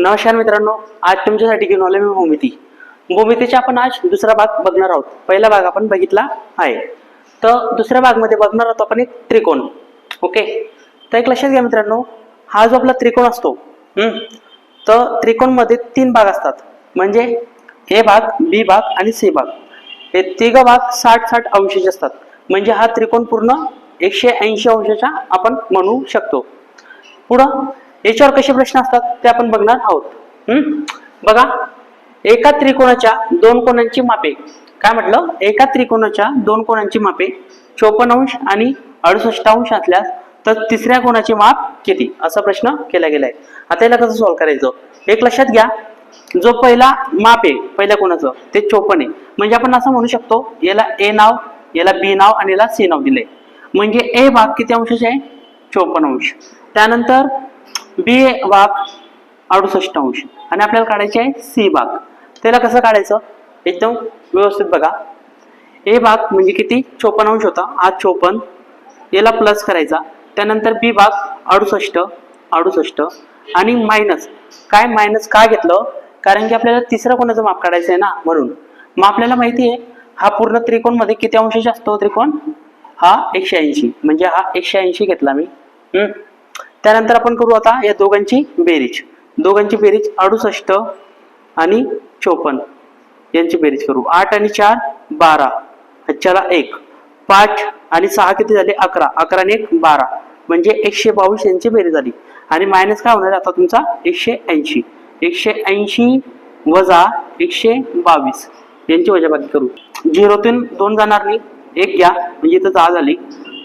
नमस्कार मित्रांनो आज तुमच्यासाठी घेऊन आलो मी भूमिती. भूमितीचा आपण आज दुसरा भाग बघणार आहोत. पहिला भाग आपण बघितला आहे. तर दुसऱ्या भागमध्ये बघणार आहोत आपण एक त्रिकोण. ओके? तर एक लक्षात घ्या मित्रांनो हा जो आपला त्रिकोण असतो हम्म, तर त्रिकोणमध्ये तीन भाग असतात. म्हणजे ए भाग बी भाग आणि सी भाग. हे तिघ भाग साठ साठ अंशाचे असतात. म्हणजे हा त्रिकोण पूर्ण एकशे ऐंशी अंशाचा आपण म्हणू शकतो. पुढं याच्यावर कसे प्रश्न असतात ते आपण बघणार आहोत. हम्म? बघा एका त्रिकोणाच्या दोन कोणांची मापे. काय म्हटलं? एका त्रिकोणाच्या दोन कोणांची मापे. चोपन्न अंश आणि अडुसष्ट अंश असल्यास तर तिसऱ्या कोणाचे माप किती? असा प्रश्न केला गेलाय. आता याला कसं सॉल्व्ह करायचं? एक लक्षात घ्या जो पहिला माप आहे पहिल्या कोणाचं ते चोपन आहे. म्हणजे आपण असं म्हणू शकतो याला ए नाव याला बी नाव आणि याला सी नाव दिलंय. म्हणजे ए भाग किती अंशाचे आहे? चोपन्न अंश. त्यानंतर बी भाग अडुसष्ट अंश. आणि आपल्याला काढायचे आहे सी भाग त्याला कसं काढायचं? एकदम व्यवस्थित बघा. ए भाग म्हणजे किती? चोपन्न अंश होता. हा चोपन्न. याला प्लस करायचा. त्यानंतर बी भाग अडुसष्ट अडुसष्ट. आणि मायनस काय मायनस का घेतलं? कारण की आपल्याला तिसरा कोणाचं माप काढायचं आहे ना? म्हणून मग आपल्याला माहिती आहे हा पूर्ण त्रिकोणमध्ये किती अंश असतो त्रिकोण? हा एकशे ऐंशी. म्हणजे हा एकशे ऐंशी घेतला मी. हम्म. त्यानंतर आपण करू आता या दोघांची बेरीज. दोघांची बेरीज अडुसष्ट आणि चोपन्न. यांची बेरीज करू. आठ आणि चार बारा. ह्याच्याला एक. पाच आणि सहा किती झाले? अकरा. अकरा आणि एक बारा. म्हणजे एकशे बावीस यांची बेरीज झाली. आणि मायनस काय होणार आता तुमचा एकशे ऐंशी. एकशे ऐंशी वजा एकशे बावीस. यांची वजाबाकी करू. झिरोतून दोन जाणार नाही. एक घ्या. म्हणजे इथं दहा झाली.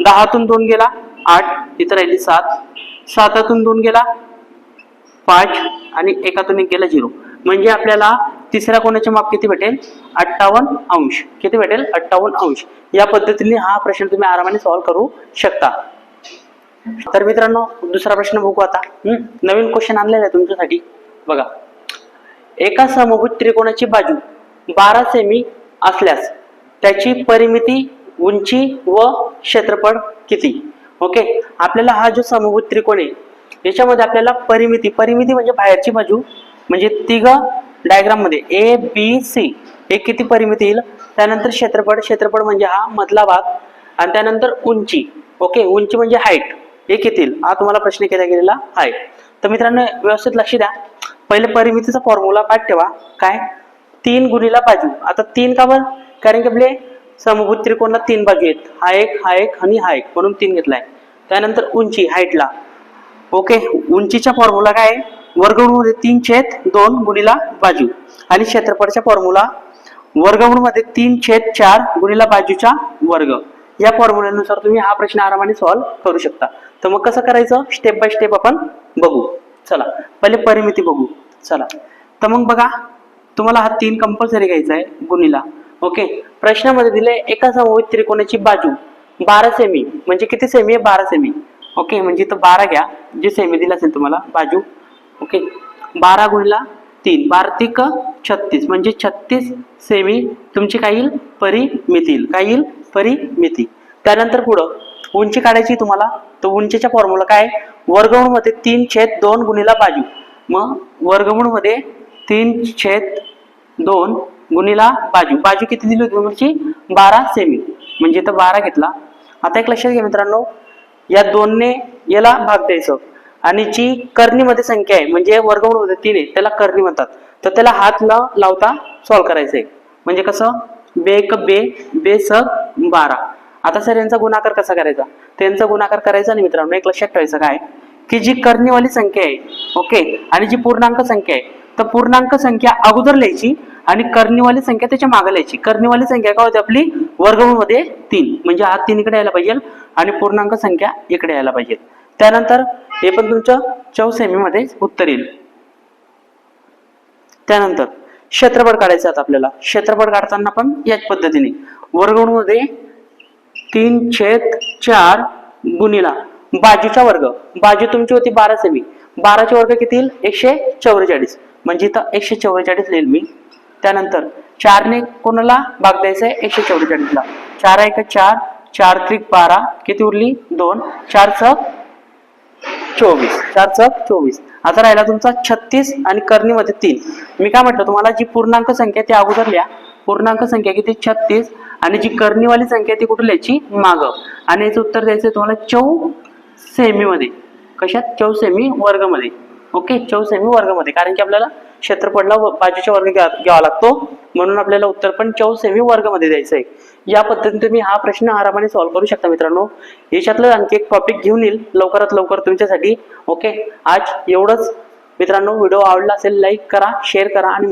दहातून दोन गेला. आठ. इथं राहिली सात. सातातून दोन गेला पाच आणि एकातून एक गेला झिरो. म्हणजे आपल्याला तिसऱ्या कोणाचे माप किती भेटेल? अठ्ठावन्न अंश. किती भेटेल? अठ्ठावन्न अंश. या पद्धतीने हा प्रश्न तुम्ही आरामाने सॉल्व्ह करू शकता. तर मित्रांनो दुसरा प्रश्न बघू आता. नवीन क्वेश्चन आणलेला आहे तुमच्यासाठी. बघा. एका समभुज त्रिकोणाची बाजू बारा सेमी असल्यास त्याची परिमिती उंची व क्षेत्रफळ किती? ओके? आपल्याला हा जो समभुज त्रिकोण आहे याच्यामध्ये आपल्याला परिमिती परिमिती म्हणजे बाहेरची बाजू म्हणजे तिघ डायग्राममध्ये ए बी सी हे किती परिमिती येईल? त्यानंतर क्षेत्रफळ क्षेत्रफळ म्हणजे हा मधला भाग आणि त्यानंतर उंची ओके? उंची म्हणजे हाईट हे किती येईल? हा तुम्हाला प्रश्न केला गेलेला आहे. तर मित्रांनो व्यवस्थित लक्ष द्या. पहिले परिमितीचा फॉर्म्युला पाठ ठेवा. काय? तीन गुणीला बाजू. आता तीन का बरं? कारण की आपले समभूत त्रिकोणला तीन बाजू आहेत. हा एक हा एक आणि हा एक. म्हणून तीन घेतलाय. त्यानंतर उंची हाईटला ओके उंचीचा फॉर्म्युला काय आहे? वर्गमूळमध्ये तीन छेद दोन गुणीला बाजू. आणि क्षेत्रफळचा फॉर्म्युला वर्गमूळमध्ये तीन छेद चार गुणीला बाजूचा वर्ग. या फॉर्म्युल्यानुसार तुम्ही हा प्रश्न आरामाने सॉल्व्ह करू शकता. तर मग कसं करायचं? स्टेप बाय स्टेप आपण बघू. चला. पहिले परिमिती बघू. चला. तर मग बघा तुम्हाला हा तीन कंपल्सरी घ्यायचा आहे गुणीला. ओके प्रश्नामध्ये दिले एका समूह त्रिकोणाची बाजू. बारा सेमी म्हणजे किती सेमी आहे? बारा सेमी ओके म्हणजे इथं बारा घ्या. जे सेमी दिला असेल तुम्हाला बाजू. ओके बारा गुणीला तीन. बारतिक छत्तीस. म्हणजे छत्तीस सेमी तुमची काय येईल? परिमितील काय येईल? परिमिती. त्यानंतर पुढं उंची काढायची तुम्हाला. तर उंचीच्या फॉर्म्युला काय वर्गमूळमध्ये तीन छेद दोन गुणीला बाजू. मग वर्गमूळमध्ये तीन छेद दोन गुणीला बाजू. बाजू किती दिली होती तुमची बारा सेमी म्हणजे इथं बारा घेतला. आता एक लक्षात घ्या मित्रांनो या दोनने याला भाग द्यायचं. आणि जी कर्णीमध्ये संख्या आहे म्हणजे वर्गमूळमध्ये तीन आहे त्याला कर्णी म्हणतात. तर त्याला हात न लावता सॉल्व्ह करायचंय. म्हणजे कसं? बे एक बे बे सग बारा. आता सर यांचा गुणाकार कसा करायचा? त्यांचा गुणाकार करायचा नाही मित्रांनो एक लक्षात ठेवायचं काय? की जी कर्णीवाली संख्या आहे ओके? आणि जी पूर्णांक संख्या आहे तर पूर्णांक संख्या अगोदर लिहायची आणि कर्णीवाली संख्या त्याच्या मागायची कर्णीवाली संख्या काय होती आपली? वर्गमूळमध्ये तीन. म्हणजे हा तीन इकडे यायला पाहिजे आणि पूर्णांक संख्या इकडे यायला पाहिजे. त्यानंतर हे पण तुमच्या चौसेमीमध्ये उत्तर येईल. त्यानंतर क्षेत्रफळ काढायचं आता आपल्याला. क्षेत्रफळ काढताना पण याच पद्धतीने. वर्गमूळमध्ये तीन छेद चार गुणीला बाजूचा वर्ग. बाजू तुमची होती बारा सेमी. बाराचे वर्ग किती येईल? एकशे चौवेचाळीस. म्हणजे इथं एकशे चौवेचाळीस लिहिल मी. त्यानंतर चारने कोणाला भाग द्यायचा आहे एकशे चौवेचाळीसला चार एक चार चार त्रिक बारा किती उरली? दोन. चार चक चोवीस. चार चक चोवीस. आता राहिला तुमचा छत्तीस आणि करणीमध्ये तीन. मी काय म्हटलं तुम्हाला जी पूर्णांक संख्या ती अगोदर लिहा. पूर्णांक संख्या किती? छत्तीस. आणि जी करणीवाली संख्या ती कुठे लिहायची? माग. आणि याचं उत्तर द्यायचं आहे तुम्हाला चौ सेमीमध्ये. कशात? चौ सेमी वर्गमध्ये. ओके चौसेमी वर्गमध्ये. कारण की आपल्याला क्षेत्रफळला व- बाजूच्या वर्ग घ्या घ्यावा लागतो. म्हणून आपल्याला उत्तर पण चौसेमी वर्गमध्ये द्यायचं आहे या पद्धतीने तुम्ही हा प्रश्न आरामाने सॉल्व्ह करू शकता मित्रांनो. याच्यातलं आणखी एक टॉपिक घेऊन येईल. लवकरात लवकर तुमच्यासाठी. ओके आज एवढंच. मित्रांनो व्हिडिओ आवडला असेल लाईक करा शेअर करा आणि